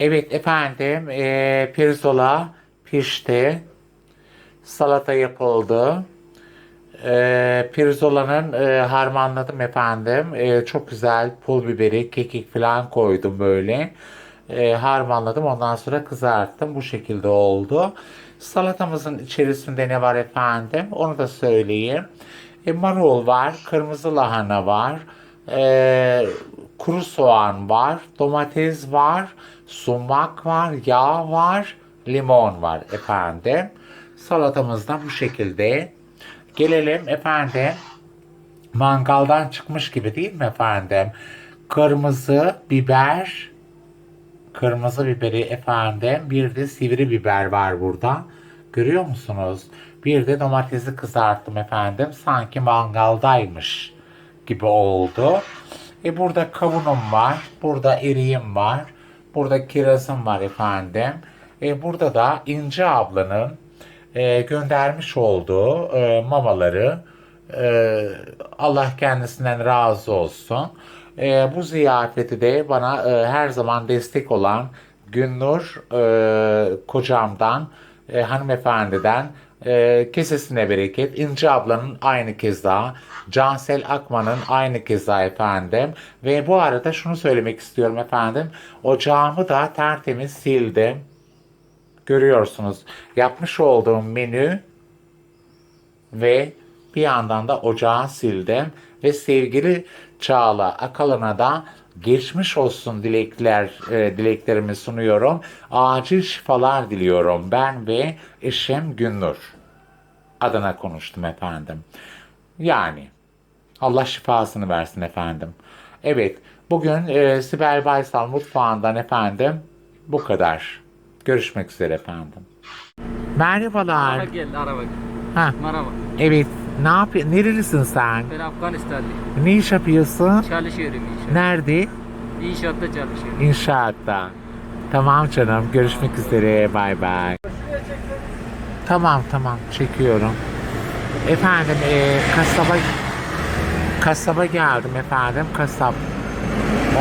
Evet efendim, e, pirzola pişti. Salata yapıldı. E, pirzolanın e, harmanladım efendim. E, çok güzel pul biberi, kekik falan koydum böyle. E, harmanladım. Ondan sonra kızarttım. Bu şekilde oldu. Salatamızın içerisinde ne var efendim? Onu da söyleyeyim. E, marul var, kırmızı lahana var, e, kuru soğan var, domates var, sumak var, yağ var, limon var efendim. Salatamız da bu şekilde. Gelelim efendim mangaldan çıkmış gibi değil mi efendim? Kırmızı biber, kırmızı biberi efendim. Bir de sivri biber var burada. Görüyor musunuz? Bir de domatesi kızarttım efendim. Sanki mangaldaymış gibi oldu. E burada kavunum var. Burada eriğim var. Burada kirazım var efendim. E burada da İnce ablanın e, göndermiş olduğu e, mamaları e, Allah kendisinden razı olsun. E, bu ziyafeti de bana e, her zaman destek olan Günnur e, kocamdan, e, hanımefendiden e, kesesine bereket. İnce ablanın aynı keza. Cansel Akman'ın aynı keza efendim. Ve bu arada şunu söylemek istiyorum efendim. Ocağımı da tertemiz sildim. Görüyorsunuz. Yapmış olduğum menü ve bir yandan da ocağı sildim ve sevgili Çağla Akalın'a da geçmiş olsun dilekler e, dileklerimi sunuyorum. Acil şifalar diliyorum ben ve eşim Günnur adına konuştum efendim. Yani Allah şifasını versin efendim. Evet, bugün e, Sibel Baysal mutfağından efendim bu kadar. Görüşmek üzere efendim. Merhabalar. Araba geldi araba. Ha, Merhaba. evet. Ne yapıyorsun? Nerelisin sen? Ben Afganistanlıyım. Ne iş yapıyorsun? Çalışıyorum inşaat. Nerede? İnşaatta çalışıyorum. İnşaatta. Tamam canım. Görüşmek üzere. Bay bay. Tamam tamam. Çekiyorum. Efendim e, kasaba kasaba geldim efendim. Kasap.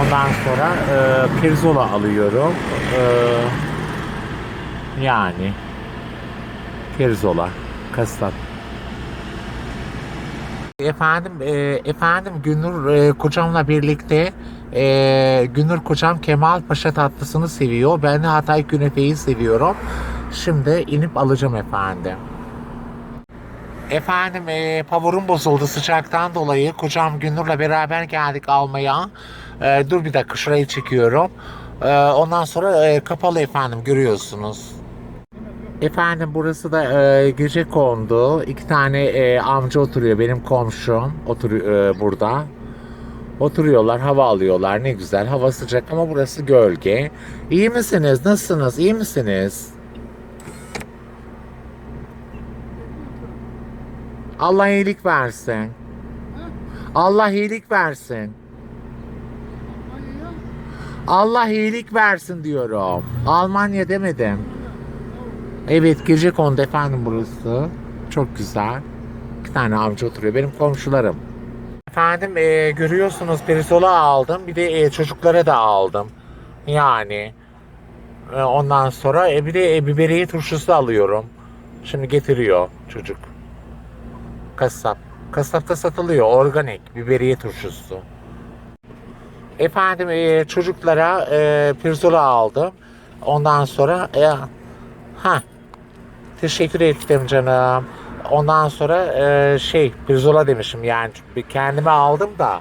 Ondan sonra e, pirzola alıyorum. E, yani pirzola kasap. Efendim, e, efendim Günür e, kocamla birlikte e, Günür kocam Kemal Paşa tatlısını seviyor. Ben de Hatay künefeyi seviyorum. Şimdi inip alacağım efendim. Efendim e, pavurum bozuldu sıcaktan dolayı. Kocam Günür'le beraber geldik almaya. E, dur bir dakika şurayı çekiyorum. E, ondan sonra e, kapalı efendim görüyorsunuz. Efendim burası da e, gece kondu. İki tane e, amca oturuyor. Benim komşum oturuyor e, burada. Oturuyorlar, hava alıyorlar. Ne güzel. Hava sıcak ama burası gölge. İyi misiniz? Nasılsınız? İyi misiniz? Allah iyilik versin. Allah iyilik versin. Allah iyilik versin diyorum. Almanya demedim. Evet gece kondu efendim burası. Çok güzel. İki tane amca oturuyor. Benim komşularım. Efendim e, görüyorsunuz pirzola aldım. Bir de e, çocuklara da aldım. Yani. E, ondan sonra e, bir de e, biberiye turşusu alıyorum. Şimdi getiriyor çocuk. Kasap. Kasapta satılıyor organik biberiye turşusu. Efendim e, çocuklara e, pirzola aldım. Ondan sonra e, ha teşekkür ettim canım. Ondan sonra e, şey pirzola demişim yani kendime aldım da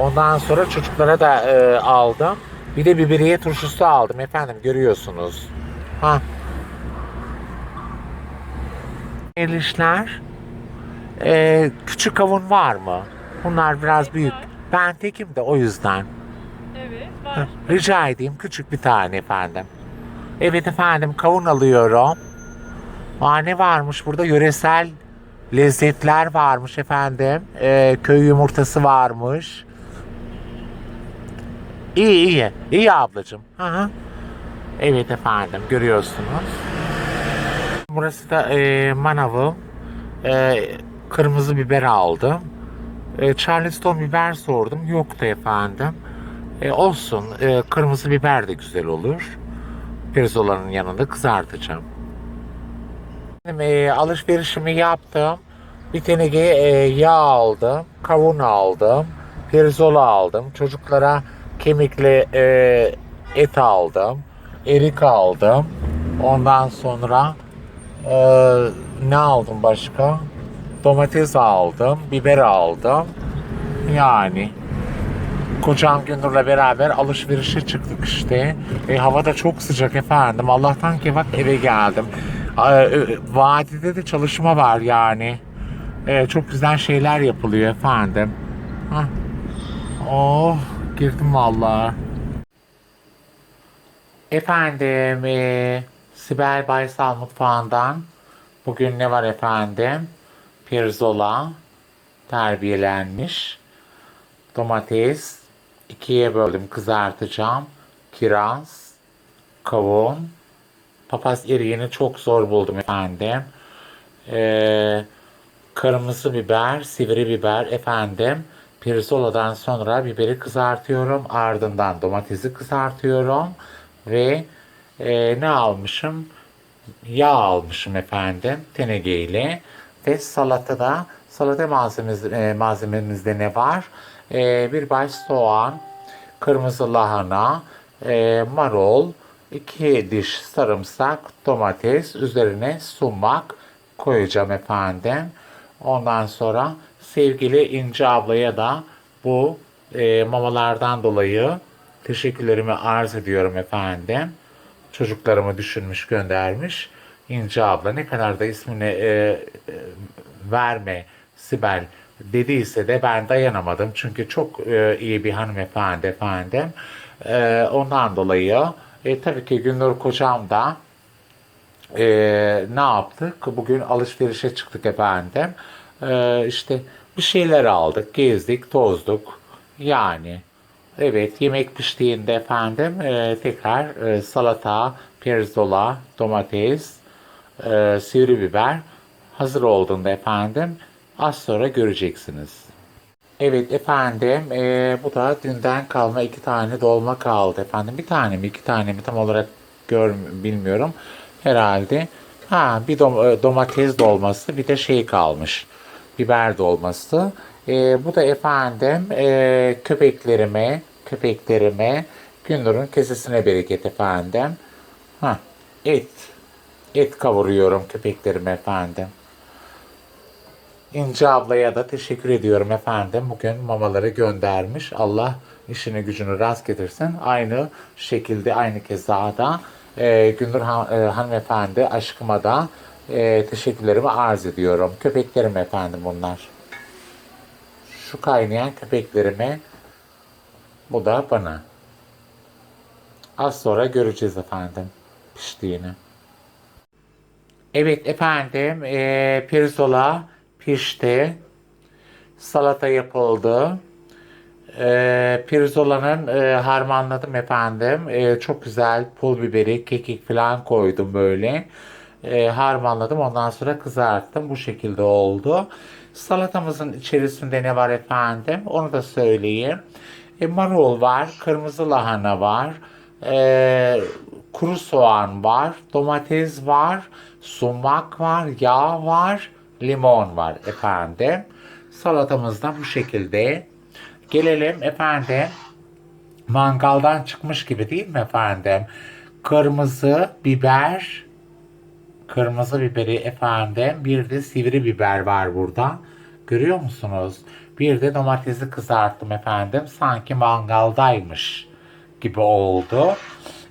ondan sonra çocuklara da e, aldım. Bir de biberiye turşusu aldım efendim görüyorsunuz. Ha. Hayırlı işler. E, küçük kavun var mı? Bunlar biraz büyük. Ben tekim de o yüzden. Evet var. Rica edeyim küçük bir tane efendim. Evet efendim kavun alıyorum. Aa, ne varmış burada yöresel lezzetler varmış efendim. Ee, köy yumurtası varmış. İyi iyi. İyi ablacığım. Hı hı. Evet efendim görüyorsunuz. Burası da e, manavım. E, kırmızı biber aldım. E, Charleston biber sordum. Yoktu efendim. E, olsun. E, kırmızı biber de güzel olur. Pirzolanın yanında kızartacağım. Benim, e, alışverişimi yaptım. Bir teneke e, yağ aldım, kavun aldım, pirzola aldım. Çocuklara kemikli e, et aldım, erik aldım. Ondan sonra e, ne aldım başka? Domates aldım, biber aldım. Yani Kocam Gündür'le beraber alışverişe çıktık işte. E, hava da çok sıcak efendim. Allah'tan ki bak eve geldim. E, vadide de çalışma var yani. E, çok güzel şeyler yapılıyor efendim. Hah. Oh girdim vallahi. Efendim e, Sibel Baysal mutfağından bugün ne var efendim? Pirzola terbiyelenmiş domates ikiye böldüm kızartacağım. Kiraz, kavun, papaz eriğini çok zor buldum efendim. Ee, kırmızı biber, sivri biber efendim. Pirzoladan sonra biberi kızartıyorum. Ardından domatesi kızartıyorum. Ve e, ne almışım? Yağ almışım efendim tenegeyle. Ve salatada salata malzememiz, e, malzememizde ne var? E, bir baş soğan, kırmızı lahana, e, marul, iki diş sarımsak, domates, üzerine sumak koyacağım efendim. Ondan sonra sevgili İnce ablaya da bu e, mamalardan dolayı teşekkürlerimi arz ediyorum efendim. Çocuklarımı düşünmüş göndermiş. İnce abla ne kadar da ismini e, e, verme Sibel dediyse de ben dayanamadım. Çünkü çok e, iyi bir hanımefendi efendim. E, ondan dolayı e, tabii ki Gündür kocam da e, ne yaptık? Bugün alışverişe çıktık efendim. E, işte bir şeyler aldık, gezdik, tozduk. Yani evet yemek piştiğinde efendim e, tekrar e, salata, pirzola, domates, e, sivri biber hazır olduğunda efendim az sonra göreceksiniz. Evet efendim e, bu da dünden kalma iki tane dolma kaldı efendim. Bir tane mi iki tane mi tam olarak gör bilmiyorum. Herhalde ha bir dom- e, domates dolması bir de şey kalmış. Biber dolması. E, bu da efendim e, köpeklerime köpeklerime Gündür'ün kesesine bereket efendim. Ha et et kavuruyorum köpeklerime efendim. İnce ablaya da teşekkür ediyorum efendim. Bugün mamaları göndermiş. Allah işini gücünü rast getirsin. Aynı şekilde aynı kezada e, Gündür Han- e, hanımefendi aşkıma da e, teşekkürlerimi arz ediyorum. Köpeklerim efendim bunlar. Şu kaynayan köpeklerime bu da bana. Az sonra göreceğiz efendim piştiğini. Evet efendim, e, pirzola pişti. Salata yapıldı. E, pirzolanın e, harmanladım efendim. E, çok güzel pul biberi, kekik falan koydum böyle. E, harmanladım. Ondan sonra kızarttım. Bu şekilde oldu. Salatamızın içerisinde ne var efendim? Onu da söyleyeyim. E, marul var, kırmızı lahana var, e, kuru soğan var, domates var, sumak var, yağ var, limon var efendim. Salatamız da bu şekilde. Gelelim efendim mangaldan çıkmış gibi değil mi efendim? Kırmızı biber, kırmızı biberi efendim. Bir de sivri biber var burada. Görüyor musunuz? Bir de domatesi kızarttım efendim. Sanki mangaldaymış gibi oldu.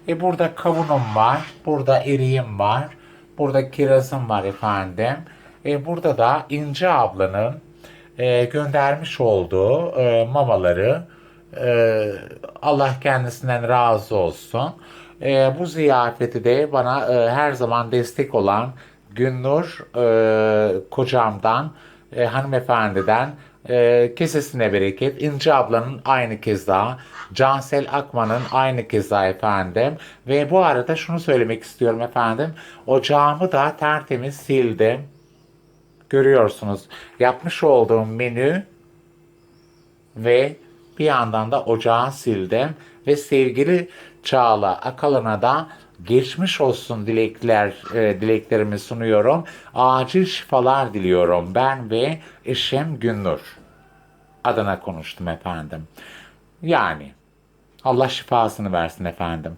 E burada kavunum var. Burada eriğim var. Burada kirazım var efendim. E burada da İnce ablanın e, göndermiş olduğu e, mamaları e, Allah kendisinden razı olsun. E, bu ziyafeti de bana e, her zaman destek olan Günnur e, kocamdan, e, hanımefendiden e, kesesine bereket. İnce ablanın aynı keza. Cansel Akman'ın aynı keza efendim. Ve bu arada şunu söylemek istiyorum efendim. Ocağımı da tertemiz sildim. Görüyorsunuz. Yapmış olduğum menü ve bir yandan da ocağı sildim ve sevgili Çağla Akalın'a da geçmiş olsun dilekler e, dileklerimi sunuyorum. Acil şifalar diliyorum. Ben ve eşim Günnur adına konuştum efendim. Yani Allah şifasını versin efendim.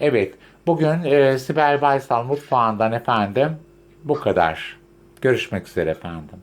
Evet, bugün e, Sibel Baysal mutfağından efendim bu kadar. Görüşmek üzere efendim.